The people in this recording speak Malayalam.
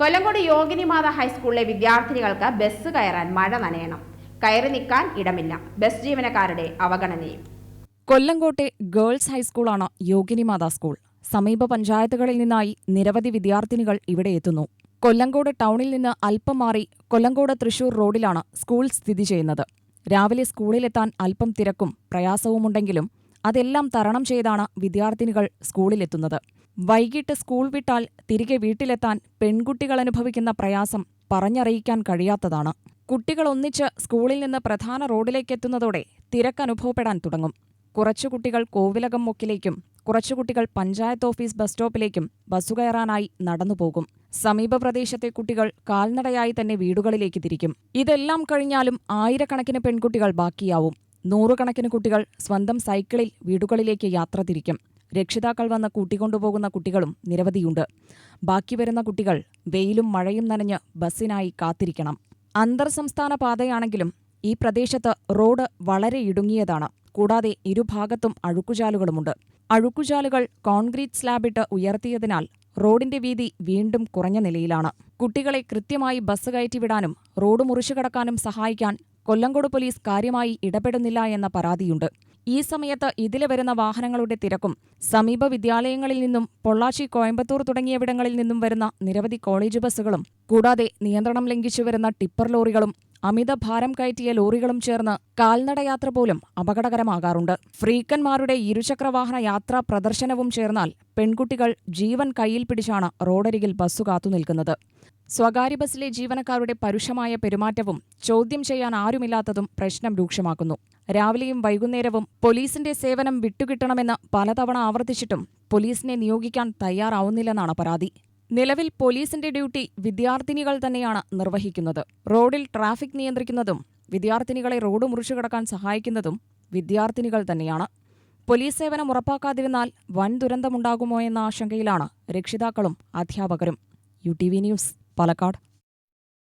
കൊല്ലങ്കോട് യോഗിനിമാത ഹൈസ്കൂളിലെ വിദ്യാർത്ഥിനികൾക്ക് ബസ് കയറാൻ മഴ നനയണം. കയറി നിൽക്കാൻ ഇടമില്ല. ബസ് ജീവനക്കാരുടെ അവഗണനയും. കൊല്ലങ്കോട്ടെ ഗേൾസ് ഹൈസ്കൂളാണ് യോഗിനിമാതാ സ്കൂൾ. സമീപ പഞ്ചായത്തുകളിൽ നിന്നായി നിരവധി വിദ്യാർത്ഥിനികൾ ഇവിടെ എത്തുന്നു. കൊല്ലങ്കോട് ടൗണിൽ നിന്ന് അല്പം മാറി കൊല്ലങ്കോട് തൃശൂർ റോഡിലാണ് സ്കൂൾ സ്ഥിതി ചെയ്യുന്നത്. രാവിലെ സ്കൂളിലെത്താൻ അല്പം തിരക്കും പ്രയാസവുമുണ്ടെങ്കിലും അതെല്ലാം തരണം ചെയ്താണ് വിദ്യാർത്ഥിനികൾ സ്കൂളിലെത്തുന്നത്. വൈകിട്ട് സ്കൂൾ വിട്ടാൽ തിരികെ വീട്ടിലെത്താൻ പെൺകുട്ടികൾ അനുഭവിക്കുന്ന പ്രയാസം പറഞ്ഞറിയിക്കാൻ കഴിയാത്തതാണ്. കുട്ടികൾ ഒന്നിച്ച് സ്കൂളിൽ നിന്ന് പ്രധാന റോഡിലേക്കെത്തുന്നതോടെ തിരക്ക് അനുഭവപ്പെടാൻ തുടങ്ങും. കുറച്ചു കുട്ടികൾ കോവിലകം മുക്കിലേക്കും കുറച്ചു കുട്ടികൾ പഞ്ചായത്ത് ഓഫീസ് ബസ് സ്റ്റോപ്പിലേക്കും ബസ്സുകയറാനായി നടന്നുപോകും സമീപ പ്രദേശത്തെ കുട്ടികൾ കാൽനടയായി തന്നെ വീടുകളിലേക്ക് തിരിക്കും. ഇതെല്ലാം കഴിഞ്ഞാലും ആയിരക്കണക്കിന് പെൺകുട്ടികൾ ബാക്കിയാവും. നൂറുകണക്കിന് കുട്ടികൾ സ്വന്തം സൈക്കിളിൽ വീടുകളിലേക്ക് യാത്ര തിരിക്കും. രക്ഷിതാക്കൾ വന്ന് കൂട്ടിക്കൊണ്ടുപോകുന്ന കുട്ടികളും നിരവധിയുണ്ട്. ബാക്കി വരുന്ന കുട്ടികൾ വെയിലും മഴയും നനഞ്ഞ് ബസ്സിനായി കാത്തിരിക്കണം. അന്തർ സംസ്ഥാന പാതയാണെങ്കിലും ഈ പ്രദേശത്ത് റോഡ് വളരെ ഇടുങ്ങിയതാണ്. കൂടാതെ ഇരുഭാഗത്തും അഴുക്കുചാലുകളുമുണ്ട്. അഴുക്കുചാലുകൾ കോൺക്രീറ്റ് സ്ലാബിട്ട് ഉയർത്തിയതിനാൽ റോഡിന്റെ വീതി വീണ്ടും കുറഞ്ഞ നിലയിലാണ്. കുട്ടികളെ കൃത്യമായി ബസ് കയറ്റിവിടാനും റോഡ് മുറിച്ചുകടക്കാനും സഹായിക്കാൻ കൊല്ലങ്കോട് പോലീസ് കാര്യമായി ഇടപെടുന്നില്ല എന്ന പരാതിയുണ്ട്. ഈ സമയത്ത് ഇതിലെ വരുന്ന വാഹനങ്ങളുടെ തിരക്കും സമീപ വിദ്യാലയങ്ങളിൽ നിന്നും പൊള്ളാച്ചി കോയമ്പത്തൂർ തുടങ്ങിയവിടങ്ങളിൽ നിന്നും വരുന്ന നിരവധി കോളേജ് ബസ്സുകളും കൂടാതെ നിയന്ത്രണം ലംഘിച്ചു വരുന്ന ടിപ്പർ ലോറികളും അമിത ഭാരം കയറ്റിയ ലോറികളും ചേർന്ന് കാൽനടയാത്ര പോലും അപകടകരമാകാറുണ്ട്. ഫ്രീക്കന്മാരുടെ ഇരുചക്രവാഹന യാത്രാ പ്രദർശനവും ചേർന്നാൽ പെൺകുട്ടികൾ ജീവൻ കയ്യിൽ പിടിച്ചാണ് റോഡരികിൽ ബസ്സു കാത്തുനിൽക്കുന്നത് സ്വകാര്യ ബസ്സിലെ ജീവനക്കാരുടെ പരുഷമായ പെരുമാറ്റവും ചോദ്യം ചെയ്യാൻ ആരുമില്ലാത്തതും പ്രശ്നം രൂക്ഷമാക്കുന്നു. രാവിലെയും വൈകുന്നേരവും പോലീസിന്റെ സേവനം വിട്ടുകിട്ടണമെന്ന് പലതവണ ആവർത്തിച്ചിട്ടും പോലീസിനെ നിയോഗിക്കാൻ തയ്യാറാവുന്നില്ലെന്നാണ് പരാതി. നിലവിൽ പോലീസിന്റെ ഡ്യൂട്ടി വിദ്യാർത്ഥിനികൾ തന്നെയാണ് നിർവഹിക്കുന്നത്. റോഡിൽ ട്രാഫിക് നിയന്ത്രിക്കുന്നതും വിദ്യാർത്ഥിനികളെ റോഡ് മുറിച്ചു കടക്കാൻ സഹായിക്കുന്നതും വിദ്യാർത്ഥിനികൾ തന്നെയാണ്. പോലീസ് സേവനം ഉറപ്പാക്കാതിരുന്നാൽ വൻ ദുരന്തമുണ്ടാകുമോ എന്ന ആശങ്കയിലാണ് രക്ഷിതാക്കളും അധ്യാപകരും. U T V news. Palakkad.